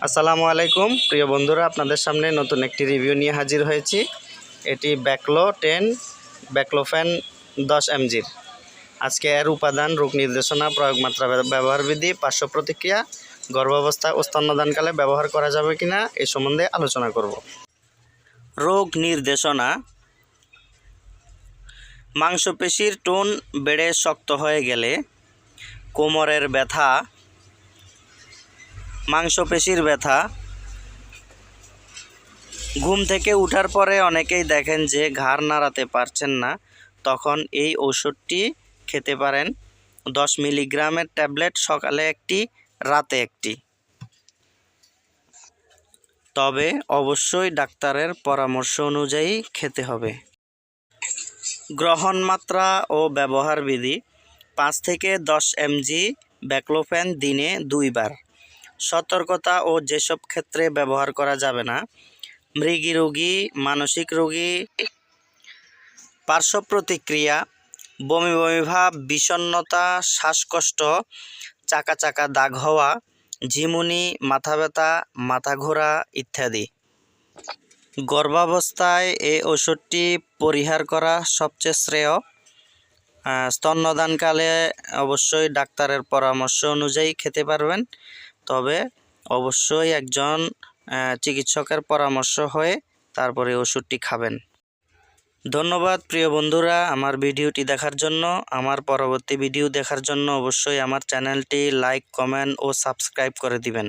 আসসালামু আলাইকুম। প্রিয় বন্ধুরা, আপনাদের সামনে নতুন একটি রিভিউ নিয়ে হাজির হয়েছি। এটি ব্যাকলো টেন ব্যাকলো ব্যাকলোফ্যান দশ এমজির আজকে এর উপাদান, রোগ নির্দেশনা, প্রয়োগ মাত্রা ব্য- ব্যবহার বিধি, পার্শ্ব প্রতিক্রিয়া, গর্ভাবস্থা ও স্তন্যদানকালে ব্যবহার করা যাবে কিনা, এ সম্বন্ধে আলোচনা করব। রোগ নির্দেশনা। মাংসপেশির টোন বেড়ে শক্ত হয়ে গেলে কোমরের ব্যথা মাংসপেশির ব্যথা। ঘুম থেকে উঠার পরে অনেকেই দেখেন যে ঘাড় নাড়াতে পারছেন না। তখন এই ওষুধটি খেতে পারেন। দশ মিলিগ্রামের ট্যাবলেট সকালে একটি, রাতে একটি। তবে অবশ্যই ডাক্তারের পরামর্শ অনুযায়ী খেতে হবে। গ্রহণ মাত্রা ও ব্যবহার বিধি, পাঁচ থেকে দশ এমজি ব্যাকলোফ্যান দিনে দুইবার। সতর্কতা ও যেসব ক্ষেত্রে ব্যবহার করা যাবে না, মৃগী রোগী, মানসিক রোগী, পার্শ্ব প্রতিক্রিয়া, বমি বমি ভাব, বিষণ্ণতা, শ্বাসকষ্ট, চাকা চাকা দাগ হওয়া, ঝিমুনি, মাথা ব্যথা, মাথা ঘোরা ইত্যাদি। গর্ভাবস্থায় এই ওষুধটি পরিহার করা সবচেয়ে শ্রেয়। স্তন্যদানকালে অবশ্যই ডাক্তারের পরামর্শ অনুযায়ী খেতে পারবেন। তবে অবশ্যই একজন চিকিৎসকের পরামর্শ হয়ে তারপরে ওষুধটি খাবেন। ধন্যবাদ প্রিয় বন্ধুরা আমার ভিডিওটি দেখার জন্য। আমার পরবর্তী ভিডিও দেখার জন্য অবশ্যই আমার চ্যানেলটি লাইক, কমেন্ট ও সাবস্ক্রাইব করে দিবেন।